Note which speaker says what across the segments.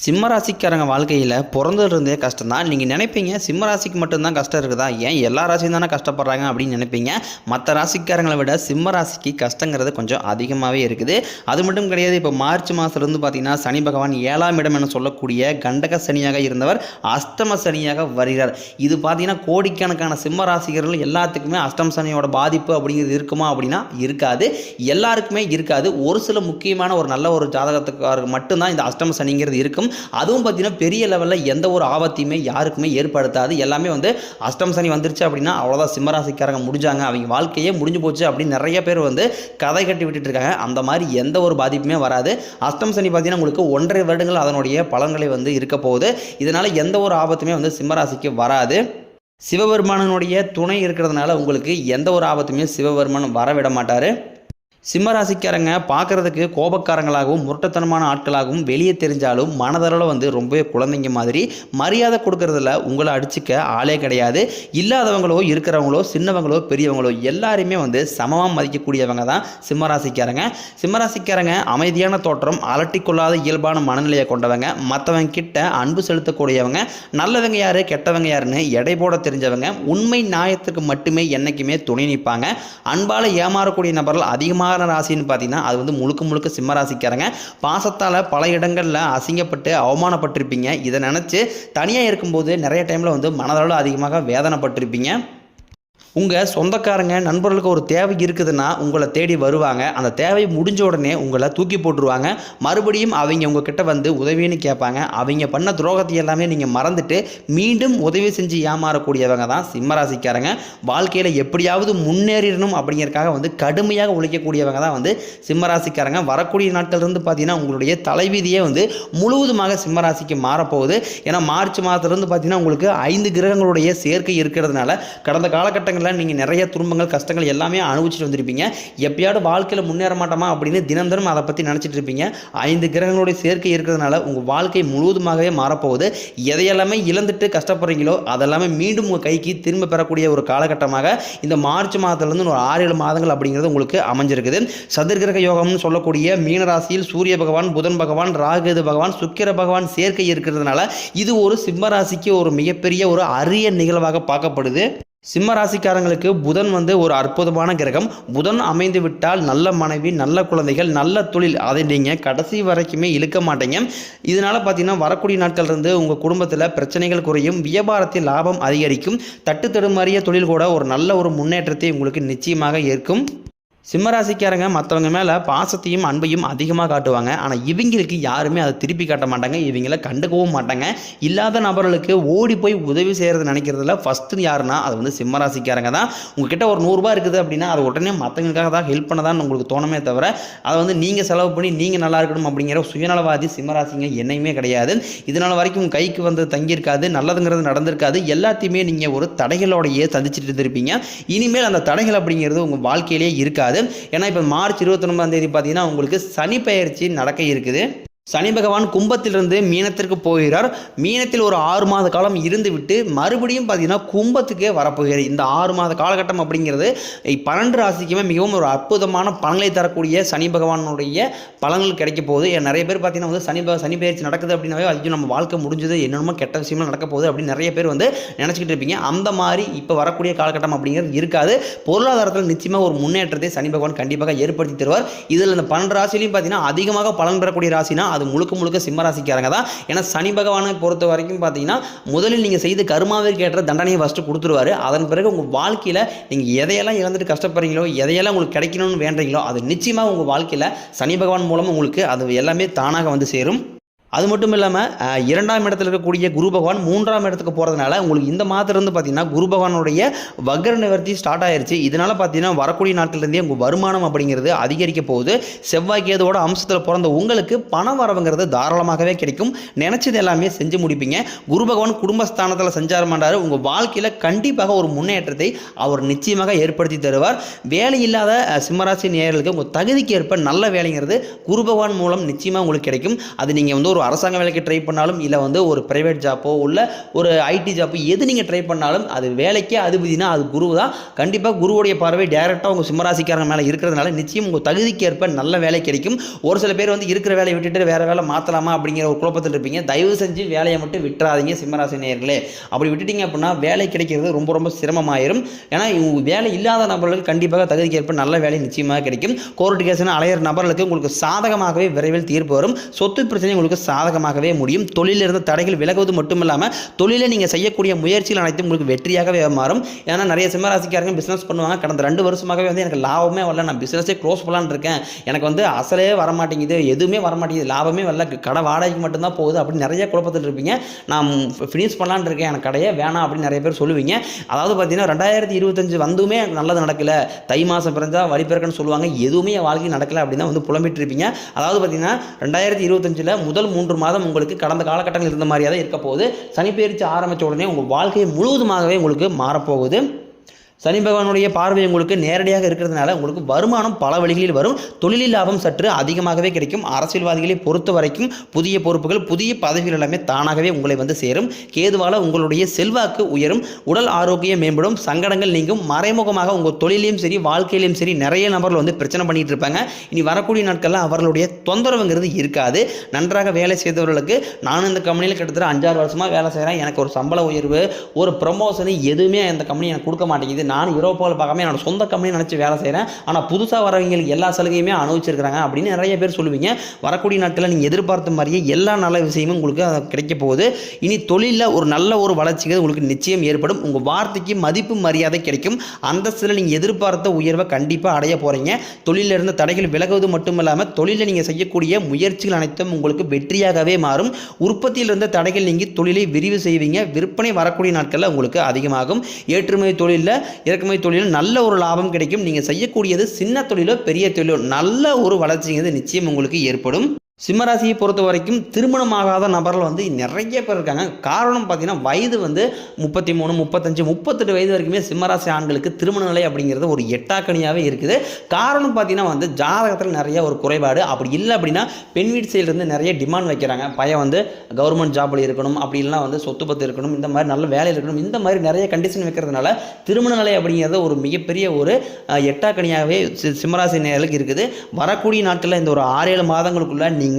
Speaker 1: சிம்மராசிக்காரங்க வாழ்க்கையில் பிறந்ததுலேருந்தே கஷ்டம் தான் நீங்கள் நினைப்பீங்க சிம்மராசிக்கு மட்டும்தான் கஷ்டம் இருக்குதா? ஏன் எல்லா ராசியும் தானே கஷ்டப்படுறாங்க அப்படின்னு நினைப்பீங்க? மற்ற ராசிக்காரங்களை விட சிம்ம ராசிக்கு கஷ்டங்கிறது கொஞ்சம் அதிகமாகவே இருக்குது. அது மட்டும் கிடையாது இப்போ மார்ச் மாதத்துலேருந்து பார்த்தீங்கன்னா சனி பகவான் ஏழாம் இடம் என சொல்லக்கூடிய கண்டக சனியாக இருந்தவர் அஷ்டம சனியாக வருகிறார். இது பார்த்தீங்கன்னா கோடிக்கணக்கான சிம்ம ராசிகர்கள் எல்லாத்துக்குமே அஷ்டம சனியோட பாதிப்பு அப்படிங்கிறது இருக்குமா அப்படின்னா இருக்காது. எல்லாருக்குமே இருக்காது. ஒரு சில முக்கியமான ஒரு நல்ல ஒரு ஜாதகத்துக்காருக்கு மட்டும்தான் இந்த அஷ்டம சனிங்கிறது இருக்கும் அதுவும் பார்த்தீங்கன்னா பெரிய லெவலில் எந்த ஒரு ஆபத்தையுமே யாருக்குமே ஏற்படுத்தாது. எல்லாமே வந்து அஷ்டம் சனி வந்துருச்சு அப்படின்னா அவ்வளோதான் சிம்மராசிக்காரங்க முடிஞ்சாங்க. அவங்க வாழ்க்கையே முடிஞ்சு போச்சு அப்படின்னு நிறைய பேர் வந்து கதை கட்டி விட்டுட்டு இருக்காங்க. அந்த மாதிரி எந்த ஒரு பாதிப்புமே வராது. அஷ்டம் சனி பார்த்தீங்கன்னா உங்களுக்கு ஒன்றரை வருடங்கள் அதனுடைய பலன்களை வந்து இருக்க போகுது. இதனால் எந்த ஒரு ஆபத்துமே வந்து சிம்மராசிக்கு வராது. சிவபெருமானனுடைய துணை இருக்கிறதுனால உங்களுக்கு எந்த ஒரு ஆபத்துமே சிவபெருமான் வரவிட மாட்டார். சிம்மராசிக்காரங்க பார்க்குறதுக்கு கோபக்காரங்களாகவும் முரட்டத்தனமான ஆட்களாகவும் வெளியே தெரிஞ்சாலும் மனதளவில் வந்து ரொம்பவே குழந்தைங்க மாதிரி மரியாதை கொடுக்கறதுல உங்களை அடிச்சுக்க ஆளே கிடையாது. இல்லாதவங்களோ இருக்கிறவங்களோ சின்னவங்களோ பெரியவங்களோ எல்லாருமே வந்து சமமாக மதிக்கக்கூடியவங்க தான் சிம்மராசிக்காரங்க. சிம்மராசிக்காரங்க அமைதியான தோற்றம் அலட்டிக்கொள்ளாத இயல்பான மனநிலையை கொண்டவங்க மற்றவங்க கிட்ட அன்பு செலுத்தக்கூடியவங்க நல்லவங்க யார் கெட்டவங்க யாருன்னு எடை போட தெரிஞ்சவங்க உண்மை நியாயத்துக்கு மட்டுமே என்றைக்குமே துணை நிற்பாங்க. அன்பால் ஏமாறக்கூடிய நபர்கள் அதிகமாக அதிகமான ராசின்னு பார்த்தீங்கன்னா அது வந்து முழுக்க முழுக்க சிம்ம ராசிக்காரங்க. பாசத்தால் பல இடங்களில் அசிங்கப்பட்டு அவமானப்பட்டிருப்பீங்க. இதை நினச்சி தனியாக இருக்கும்போது நிறைய டைமில் வந்து மனதளவில் அதிகமாக வேதனைப்பட்டிருப்பீங்க. உங்கள் சொந்தக்காரங்க நண்பர்களுக்கு ஒரு தேவை இருக்குதுன்னா உங்களை தேடி வருவாங்க. அந்த தேவை முடிஞ்ச உடனே உங்களை தூக்கி போட்டுருவாங்க. மறுபடியும் அவங்க உங்ககிட்ட வந்து உதவின்னு கேட்பாங்க. அவங்க பண்ண துரோகத்தை எல்லாமே நீங்கள் மறந்துட்டு மீண்டும் உதவி செஞ்சு ஏமாறக்கூடியவங்க தான் சிம்மராசிக்காரங்க. வாழ்க்கையில் எப்படியாவது முன்னேறிடணும் அப்படிங்கிறதுக்காக வந்து கடுமையாக உழைக்கக்கூடியவங்க தான் வந்து சிம்மராசிக்காரங்க. வரக்கூடிய நாட்கள்லேருந்து பார்த்தீங்கன்னா உங்களுடைய தலைவிதியே வந்து முழுவதுமாக சிம்மராசிக்கு மாறப்போகுது. ஏன்னா மார்ச் மாதத்துலேருந்து பார்த்தீங்கன்னா உங்களுக்கு ஐந்து கிரகங்களுடைய சேர்க்கை இருக்கிறதுனால கடந்த காலகட்டங்கள் காலகட்டங்களில் நீங்கள் நிறைய துன்பங்கள் கஷ்டங்கள் எல்லாமே அனுபவிச்சுட்டு வந்திருப்பீங்க. எப்பயாவது வாழ்க்கையில் முன்னேற மாட்டோமா அப்படின்னு தினம் தினம் அதை பற்றி நினச்சிட்டு இருப்பீங்க. ஐந்து கிரகங்களுடைய சேர்க்கை இருக்கிறதுனால உங்கள் வாழ்க்கை முழுவதுமாகவே மாறப்போகுது. எதையெல்லாமே இழந்துட்டு கஷ்டப்படுறீங்களோ அதெல்லாமே மீண்டும் உங்கள் கைக்கு திரும்ப பெறக்கூடிய ஒரு காலகட்டமாக இந்த மார்ச் மாதத்துலேருந்து ஒரு ஆறு ஏழு மாதங்கள் அப்படிங்கிறது உங்களுக்கு அமைஞ்சிருக்குது. சதுர்கிரக யோகம்னு சொல்லக்கூடிய மீனராசியில் சூரிய பகவான் புதன் பகவான் ராகுது பகவான் சுக்கிர பகவான் சேர்க்கை இருக்கிறதுனால இது ஒரு சிம்ம ராசிக்கு ஒரு மிகப்பெரிய ஒரு அரிய நிகழ்வாக பார்க்கப்படுது. சிம்ம ராசிக்காரங்களுக்கு புதன் வந்து ஒரு அற்புதமான கிரகம். புதன் அமைந்து விட்டால் நல்ல மனைவி நல்ல குழந்தைகள் நல்ல தொழில். அதை நீங்கள் கடைசி வரைக்குமே இழுக்க மாட்டீங்க. இதனால் பார்த்தீங்கன்னா வரக்கூடிய நாட்கள் இருந்து உங்கள் குடும்பத்தில் பிரச்சனைகள் குறையும். வியாபாரத்தில் லாபம் அதிகரிக்கும். தட்டு தடுமாறிய தொழில் கூட ஒரு நல்ல ஒரு முன்னேற்றத்தை உங்களுக்கு நிச்சயமாக ஏற்கும். சிம்மராசிக்காரங்க மற்றவங்க மேலே பாசத்தையும் அன்பையும் அதிகமாக காட்டுவாங்க. ஆனால் இவங்களுக்கு யாருமே அதை திருப்பி காட்ட மாட்டாங்க. இவங்கள கண்டுக்கவும் மாட்டாங்க. இல்லாத நபர்களுக்கு ஓடி போய் உதவி செய்கிறது நினைக்கிறதுல ஃபஸ்ட்டு யாருன்னா அது வந்து சிம்மராசிக்காரங்க தான். உங்ககிட்ட ஒரு நூறுரூபா இருக்குது அப்படின்னா அது உடனே மற்றவங்களுக்காக தான் ஹெல்ப் பண்ண தான் உங்களுக்கு தோணுமே தவிர அதை வந்து நீங்கள் செலவு பண்ணி நீங்கள் நல்லா இருக்கணும் அப்படிங்கிற சுயநலவாதி சிம்மராசிங்க என்னையுமே கிடையாது. இதனால் வரைக்கும் உங்கள் கைக்கு வந்து தங்கியிருக்காது நல்லதுங்கிறது நடந்திருக்காது. எல்லாத்தையுமே நீங்கள் ஒரு தடைகளோடையே சந்திச்சுட்டு இருந்திருப்பீங்க. இனிமேல் அந்த தடைகள் அப்படிங்கிறது உங்கள் வாழ்க்கையிலேயே இருக்காது. ஏன்னா இப்போ மார்ச் இருபத்தொன்பதாம் தேதி பார்த்தீங்கன்னா உங்களுக்கு சனி பயிற்சி நடக்க இருக்குது. சனி பகவான் கும்பத்திலிருந்து மீனத்திற்கு போகிறார். மீனத்தில் ஒரு ஆறு மாத காலம் இருந்துவிட்டு மறுபடியும் பார்த்தீங்கன்னா கும்பத்துக்கே வரப்போகிறார். இந்த ஆறு மாத காலகட்டம் அப்படிங்கிறது பன்னெண்டு ராசிக்குமே மிகவும் ஒரு அற்புதமான பலன்களை தரக்கூடிய சனி பகவானுடைய பலன்கள் கிடைக்க போகுது. நிறைய பேர் பார்த்தீங்கன்னா வந்து சனி சனி பயிற்சி நடக்குது அப்படின்னாவே அது நம்ம வாழ்க்கை முடிஞ்சது என்னென்னமோ கெட்ட விஷயமா நடக்க போகுது அப்படின்னு நிறைய பேர் வந்து நினச்சிக்கிட்டு இருப்பீங்க. அந்த மாதிரி இப்போ வரக்கூடிய காலகட்டம் அப்படிங்கிறது இருக்காது. பொருளாதாரத்தில் நிச்சயமாக ஒரு முன்னேற்றத்தை சனி பகவான் கண்டிப்பாக ஏற்படுத்தி தருவார். இதில் இந்த பன்னெண்டு ராசிலையும் பார்த்தீங்கன்னா அதிகமாக பலன் பெறக்கூடிய ராசினா அது முழுக்க முழுக்க சிம்மராசிக்காரங்க தான். ஏன்னா சனி பகவானை பொறுத்த வரைக்கும் பார்த்தீங்கன்னா முதலில் நீங்கள் செய்து கருமாவிற்கு ஏற்ற தண்டனையை ஃபஸ்ட்டு கொடுத்துருவாரு. அதன் பிறகு உங்கள் வாழ்க்கையில் நீங்கள் எதையெல்லாம் இழந்துட்டு கஷ்டப்படுறீங்களோ எதையெல்லாம் உங்களுக்கு கிடைக்கணும்னு வேண்டுறீங்களோ அது நிச்சயமாக உங்கள் வாழ்க்கையில் சனி பகவான் மூலம் உங்களுக்கு அது எல்லாமே தானாக வந்து சேரும். அது மட்டும் இல்லாமல் இரண்டாம் இடத்துல இருக்கக்கூடிய குரு பகவான் மூன்றாம் இடத்துக்கு போகிறதுனால உங்களுக்கு இந்த மாதத்துலேருந்து பார்த்தீங்கன்னா குரு பகவானுடைய வக்ர நிவர்த்தி ஸ்டார்ட் ஆயிருச்சு. இதனால் பார்த்தீங்கன்னா வரக்கூடிய நாட்கள்லேருந்தே உங்கள் வருமானம் அப்படிங்கிறது அதிகரிக்க போகுது. செவ்வாய் கேதுவோட அம்சத்தில் பிறந்த உங்களுக்கு பணம் வரவுங்கிறது தாராளமாகவே கிடைக்கும். நினச்சது எல்லாமே செஞ்சு முடிப்பீங்க. குரு பகவான் குடும்பஸ்தானத்தில் சஞ்சாரம் பண்ணுறாரு உங்கள் வாழ்க்கையில் கண்டிப்பாக ஒரு முன்னேற்றத்தை அவர் நிச்சயமாக ஏற்படுத்தி தருவார். வேலை இல்லாத சிம்மராசி நேயர்களுக்கு உங்கள் தகுதிக்கு ஏற்ப நல்ல வேலைங்கிறது குரு பகவான் மூலம் நிச்சயமாக உங்களுக்கு கிடைக்கும். அது நீங்கள் வந்து ஒரு அரசாங்க வேலைக்கு ட்ரை பண்ணாலும் இல்லை வந்து ஒரு ப்ரைவேட் ஜாப்போ உள்ள ஒரு ஐடி ஜாப்போ எது நீங்கள் ட்ரை பண்ணாலும் அது வேலைக்கே அதிபதினா அது குரு தான் கண்டிப்பாக குருவுடைய பார்வை டேரெக்டாக உங்கள் சிம்மராசிக்காரங்க மேலே இருக்கிறதுனால நிச்சயம் உங்கள் தகுதிக்கேற்ப நல்ல வேலை கிடைக்கும். ஒரு சில பேர் வந்து இருக்கிற வேலையை விட்டுட்டு வேறு வேலை மாற்றலாமா அப்படிங்கிற ஒரு குழப்பத்தில் இருப்பீங்க. தயவு செஞ்சு வேலையை மட்டும் விட்டுறாதீங்க சிம்மராசி நேர்களே அப்படி விட்டுட்டீங்க அப்படின்னா வேலை கிடைக்கிறது ரொம்ப ரொம்ப சிரமமாயிரும். ஏன்னா வேலை இல்லாத நபர்களுக்கு கண்டிப்பாக தகுதிக்கேற்ப நல்ல வேலை நிச்சயமாக கிடைக்கும். கோர்ட்டு கேஸ்னு அலையிற நபர்களுக்கு உங்களுக்கு சாதகமாகவே விரைவில் தீர்ப்பு வரும். சொத்து பிரச்சனை உங்களுக்கு சாதகமாகவே முடியும். தொழிலிருந்து தடைகள் விலகுவது மட்டும் இல்லாமல் தொழிலை நீங்கள் செய்யக்கூடிய முயற்சிகள் அனைத்தும் உங்களுக்கு வெற்றியாகவே மாறும். ஏன்னா நிறைய சிம்மராசிக்காரங்க பிஸ்னஸ் பண்ணுவாங்க. கடந்த ரெண்டு வருஷமாகவே வந்து எனக்கு லாபமே வரல. நான் பிஸ்னஸே க்ளோஸ் பண்ணலான்னு இருக்கேன். எனக்கு வந்து அசலே வர மாட்டேங்குது எதுவுமே வர மாட்டேங்குது லாபமே வரல. கடை வாடகைக்கு மட்டும்தான் போகுது அப்படின்னு நிறைய குழப்பத்தில் இருப்பீங்க. நான் ஃபினிஷ் பண்ணலான்னு இருக்கேன். எனக்கு கடையே வேணாம் அப்படின்னு நிறைய பேர் சொல்லுவீங்க. அதாவது பார்த்தீங்கன்னா ரெண்டாயிரத்தி இருபத்தஞ்சு வந்துமே எனக்கு நல்லது நடக்கல. தை மாதம் பிறந்தால் வழி பிறக்குன்னு சொல்லுவாங்க. எதுவுமே என் வாழ்க்கை நடக்கல அப்படின்னு தான் வந்து புலம்பிட்டு இருப்பீங்க. அதாவது பார்த்தீங்கன்னா ரெண்டாயிரத்தி இருபத்தஞ்சில் முதல் மூன்று மாதம் உங்களுக்கு கடந்த காலகட்டங்கள் இருந்த மாதிரியாக தான் இருக்க போகுது சனி பயிற்சி ஆரம்பித்த உடனே உங்கள் வாழ்க்கை முழுவதுமாகவே உங்களுக்கு மாறப்போகுது. சனி பகவானுடைய பார்வை உங்களுக்கு நேரடியாக இருக்கிறதுனால உங்களுக்கு வருமானம் பல வழிகளில் வரும். தொழிலில் லாபம் சற்று அதிகமாகவே கிடைக்கும். அரசியல்வாதிகளை பொறுத்த வரைக்கும் புதிய பொறுப்புகள் புதிய பதவிகள் எல்லாமே தானாகவே உங்களை வந்து சேரும். கேதுவால உங்களுடைய செல்வாக்கு உயரும். உடல் ஆரோக்கியம் மேம்படும். சங்கடங்கள் நீங்கும். மறைமுகமாக உங்கள் தொழிலையும் சரி வாழ்க்கையிலையும் சரி நிறைய நபர்கள் வந்து பிரச்சனை பண்ணிட்டு இருப்பாங்க. இனி வரக்கூடிய நாட்களில் அவர்களுடைய தொந்தரவுங்கிறது இருக்காது. நன்றாக வேலை செய்தவர்களுக்கு நானும் இந்த கம்பெனியில் கிட்டத்தட்ட அஞ்சாறு வருஷமாக வேலை செய்கிறேன் எனக்கு ஒரு சம்பள உயர்வு ஒரு ப்ரமோஷன் எதுவுமே அந்த கம்பெனி எனக்கு கொடுக்க மாட்டேங்குது. நான் யூரோப்பாவில் பார்க்காம என்னோட சொந்த கம்பெனி நினச்சி வேலை செய்கிறேன் ஆனால் புதுசாக வரவங்களுக்கு எல்லா சலுகையுமே அனுபவிச்சிருக்கிறாங்க. அப்படின்னு நிறைய பேர் சொல்லுவீங்க. வரக்கூடிய நாட்களில் நீங்கள் எதிர்பார்த்த மாதிரியே எல்லா நல்ல விஷயமும் உங்களுக்கு அது கிடைக்க போகுது. இனி தொழிலில் ஒரு நல்ல ஒரு வளர்ச்சிகள் உங்களுக்கு நிச்சயம் ஏற்படும். உங்கள் வார்த்தைக்கு மதிப்பு மரியாதை கிடைக்கும். அந்தஸ்தில் நீங்கள் எதிர்பார்த்த உயர்வை கண்டிப்பாக அடைய போகிறீங்க தொழிலில் இருந்த தடைகள் விலகுவது மட்டும் இல்லாமல் தொழிலில் நீங்கள் செய்யக்கூடிய முயற்சிகள் அனைத்தும் உங்களுக்கு வெற்றியாகவே மாறும். உற்பத்தியில் இருந்த தடைகள் நீங்கி தொழிலை விரிவு செய்வீங்க. விற்பனை வரக்கூடிய நாட்களில் உங்களுக்கு அதிகமாகும். ஏற்றுமதி தொழிலில் இறக்குமதி தொழிலில் நல்ல ஒரு லாபம் கிடைக்கும். நீங்கள் செய்யக்கூடியது சின்ன தொழிலோ பெரிய தொழிலோ நல்ல ஒரு வளர்ச்சிங்கிறது நிச்சயம் உங்களுக்கு ஏற்படும். சிம்மராசியை பொறுத்த வரைக்கும் திருமணமாகாத நபர்கள் வந்து நிறைய பேர் இருக்காங்க. காரணம் பார்த்தீங்கன்னா வயது வந்து முப்பத்தி மூணு முப்பத்தஞ்சு முப்பத்தெட்டு வயது வரைக்குமே சிம்மராசி ஆண்களுக்கு திருமண நிலை அப்படிங்கிறது ஒரு எட்டாக்கணியாகவே இருக்குது. காரணம் பார்த்தீங்கன்னா வந்து ஜாதகத்தில் நிறைய ஒரு குறைபாடு. அப்படி இல்லை அப்படின்னா பெண் வீட்டு சைடுலேருந்து நிறைய டிமாண்ட் வைக்கிறாங்க. பையன் வந்து கவர்மெண்ட் ஜாப்பில் இருக்கணும். அப்படி இல்லைனா வந்து சொத்து பத்து இருக்கணும். இந்த மாதிரி நல்ல வேலையில் இருக்கணும். இந்த மாதிரி நிறைய கண்டிஷன் வைக்கிறதுனால திருமண நிலை அப்படிங்கிறது ஒரு மிகப்பெரிய ஒரு எட்டாக்கணியாகவே சி- சிம்மராசி நேர்களுக்கு இருக்குது. வரக்கூடிய நாட்களில் இந்த ஒரு ஆறு ஏழு மாதங்களுக்குள்ள நீங்கள்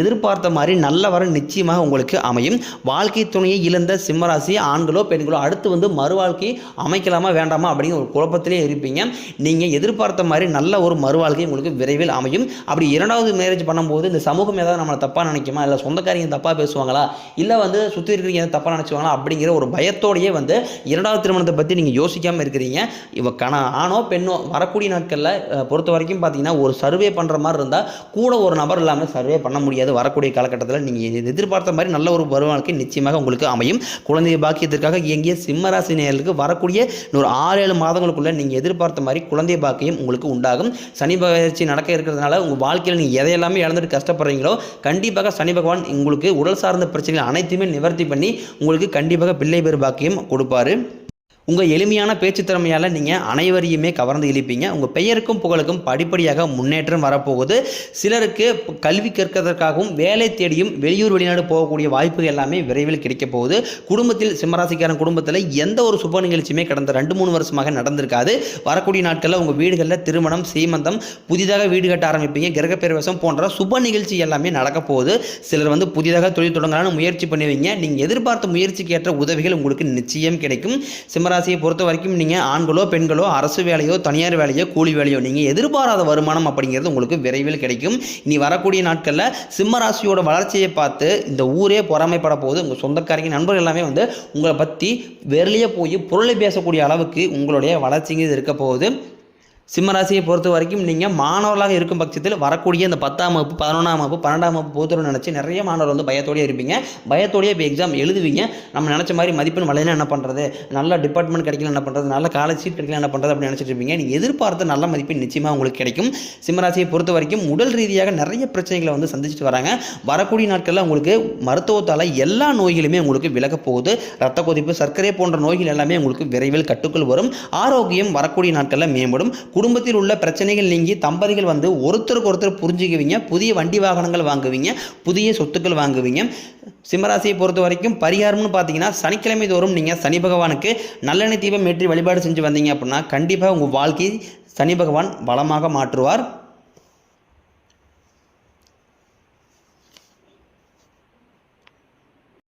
Speaker 1: எதிர்பார்த்த மாதிரி நல்ல வரம் நிச்சயமாக உங்களுக்கு அமையும். வாழ்க்கை துணையை இழந்த சிம்மராசி ஆண்களோ பெண்களோ அடுத்து வந்து மறுவாழ்க்கை அமைக்கலாமா வேண்டாமா அப்படிங்கிற ஒரு குழப்பத்திலே இருப்பீங்க. நீங்கள் எதிர்பார்த்த மாதிரி நல்ல ஒரு மறுவாழ்க்கை உங்களுக்கு விரைவில் அமையும். அப்படி இரண்டாவது மேரேஜ் பண்ணும்போது இந்த சமூகம் ஏதாவது நம்மளை தப்பாக நினைக்குமா? இல்லை சொந்தக்காரங்க தப்பாக பேசுவாங்களா? இல்லை வந்து சுற்றி இருக்கிறவங்க ஏதாவது தப்பாக நினச்சிவாங்களா அப்படிங்கிற ஒரு பயத்தோடையே வந்து இரண்டாவது திருமணத்தை பற்றி நீங்கள் யோசிக்காமல் இருக்கிறீங்க. இவ கண ஆணோ பெண்ணோ வரக்கூடிய நாட்களில் பொறுத்த வரைக்கும் பார்த்தீங்கன்னா ஒரு சர்வே பண்ணுற மாதிரி இருந்தால் கூட ஒரு நபர் இல்லாமல் சர்வே பண்ண முடியாது. வரக்கூடிய காலகட்டத்தில் நீங்கள் எதிர்பார்த்த மாதிரி நல்ல ஒரு வருவாய்க்கு நிச்சயமாக உங்களுக்கு அமையும். குழந்தை பாக்கியத்திற்காக இயங்கிய சிம்மராசி நேர்களுக்கு வரக்கூடிய ஒரு ஆறு ஏழு மாதங்களுக்குள்ள நீங்கள் எதிர்பார்த்த மாதிரி குழந்தை பாக்கியம் உங்களுக்கு உண்டாகும். சனி பயிற்சி நடக்க இருக்கிறதுனால உங்கள் வாழ்க்கையில் நீங்கள் எதையெல்லாமே இழந்துட்டு கஷ்டப்படுறீங்களோ கண்டிப்பாக சனி பகவான் உங்களுக்கு உடல் சார்ந்த பிரச்சனைகள் அனைத்தையுமே நிவர்த்தி பண்ணி உங்களுக்கு கண்டிப்பாக பிள்ளை பேர் பாக்கியம் கொடுப்பாரு. உங்கள் எளிமையான பேச்சு திறமையால் நீங்கள் அனைவரையுமே கவர்ந்து இழிப்பீங்க. உங்கள் பெயருக்கும் புகழுக்கும் படிப்படியாக முன்னேற்றம் வரப்போகுது. சிலருக்கு கல்வி கற்கிறதற்காகவும் வேலை தேடியும் வெளியூர் வெளிநாடு போகக்கூடிய வாய்ப்புகள் எல்லாமே விரைவில் கிடைக்க போகுது. குடும்பத்தில் சிம்மராசிக்காரன் குடும்பத்தில் எந்த ஒரு சுப நிகழ்ச்சியுமே கடந்த ரெண்டு மூணு வருஷமாக நடந்திருக்காது. வரக்கூடிய நாட்களில் உங்கள் வீடுகளில் திருமணம் சீமந்தம் புதிதாக வீடு கட்ட ஆரம்பிப்பீங்க. கிரகப்பிரவேசம் போன்ற சுப நிகழ்ச்சி எல்லாமே நடக்க போகுது. சிலர் வந்து புதிதாக தொழில் தொடங்கலான்னு முயற்சி பண்ணுவீங்க. நீங்கள் எதிர்பார்த்த முயற்சிக்கு ஏற்ற உதவிகள் உங்களுக்கு நிச்சயம் கிடைக்கும். சிம்மராசியை பொறுத்த வரைக்கும் நீங்கள் ஆண்களோ பெண்களோ அரசு வேலையோ தனியார் வேலையோ கூலி வேலையோ நீங்கள் எதிர்பாராத வருமானம் அப்படிங்கிறது உங்களுக்கு விரைவில் கிடைக்கும். இனி வரக்கூடிய நாட்களில் சிம்மராசியோட வளர்ச்சியை பார்த்து இந்த ஊரே பொறாமைப்பட போது உங்கள் சொந்தக்காரங்க நண்பர்கள் எல்லாமே வந்து உங்களை பற்றி வெளியே போய் பொருளை பேசக்கூடிய அளவுக்கு உங்களுடைய வளர்ச்சிங்கிறது இருக்க போகுது. சிம்மராசியை பொறுத்த வரைக்கும் நீங்கள் மாணவர்களாக இருக்கும் பட்சத்தில் வரக்கூடிய இந்த பத்தாம் வகுப்பு பதினொன்றாம் வகுப்பு பன்னெண்டாம் வகுப்பு போதும் நினச்சி நிறைய மாணவர் வந்து பயத்தோடயே இருப்பீங்க. பயத்தோடயே இப்போ எக்ஸாம் எழுதுவீங்க. நம்ம நினச்ச மாதிரி மதிப்பெண் வளையினா என்ன பண்ணுறது நல்ல டிபார்ட்மெண்ட் கிடைக்கல என்ன பண்ணுறது நல்ல காலேஜ் சீட் கிடைக்கல என்ன பண்ணுறது அப்படின்னு நினச்சிட்டு இருப்பீங்க. நீங்கள் எதிர்பார்த்த நல்ல மதிப்பெண் நிச்சயமாக உங்களுக்கு கிடைக்கும். சிம்மராசியை பொறுத்த வரைக்கும் உடல் ரீதியாக நிறைய பிரச்சனைகளை வந்து சந்திச்சுட்டு வராங்க. வரக்கூடிய நாட்களில் உங்களுக்கு மருத்துவத்தால் எல்லா நோய்களுமே உங்களுக்கு விலகப் போகுது. ரத்த கொதிப்பு சர்க்கரை போன்ற நோய்கள் எல்லாமே உங்களுக்கு விரைவில் கட்டுக்குள் வரும். ஆரோக்கியம் வரக்கூடிய நாட்களில் மேம்படும். குடும்பத்தில் உள்ள பிரச்சனைகள் நீங்கி தம்பதிகள் வந்து ஒருத்தருக்கு ஒருத்தர் புரிஞ்சுக்குவீங்க. புதிய வண்டி வாகனங்கள் வாங்குவீங்க. புதிய சொத்துக்கள் வாங்குவீங்க. சிம்மராசியை பொறுத்த வரைக்கும் பரிகாரம்னு பார்த்தீங்கன்னா சனிக்கிழமை தோறும் நீங்கள் சனி பகவானுக்கு நல்லெண்ணெய் தீபம் ஏற்றி வழிபாடு செஞ்சு வந்தீங்க அப்படின்னா கண்டிப்பாக உங்கள் வாழ்க்கை சனி பகவான் வளமாக மாற்றுவார்.